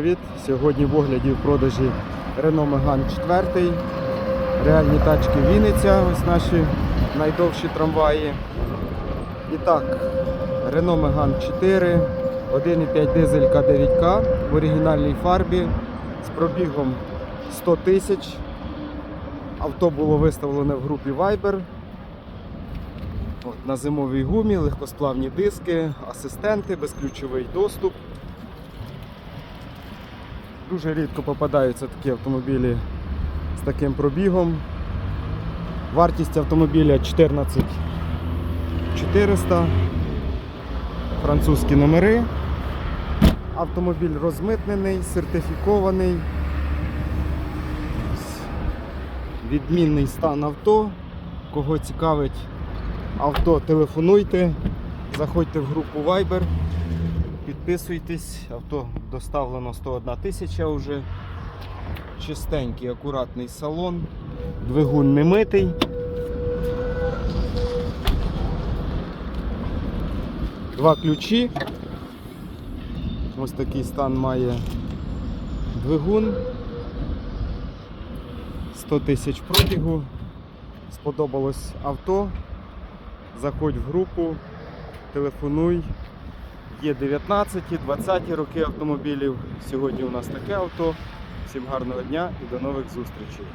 Привіт! Сьогодні в огляді в продажі Renault Megane 4. Реальні тачки Вінниця, ось наші найдовші трамваї. І так, Renault Megane 4, 1,5 дизель К9К в оригінальній фарбі з пробігом 100 тисяч. Авто було виставлене в групі Viber. От, на зимовій гумі, легкосплавні диски, асистенти, безключовий доступ. Дуже рідко попадаються такі автомобілі з таким пробігом. Вартість автомобіля 14 400. Французькі номери. Автомобіль розмитнений, сертифікований. Відмінний стан авто. Кого цікавить авто, телефонуйте, заходьте в групу Viber. Підписуйтесь, авто доставлено 101 тисяча вже. Чистенький, акуратний салон, двигун не митий. Два ключі. Ось такий стан має двигун. 100 тисяч пробігу. Сподобалось авто. Заходь в групу, телефонуй. Є 19, 20 роки автомобілів. Сьогодні у нас таке авто. Всім гарного дня і до нових зустрічей.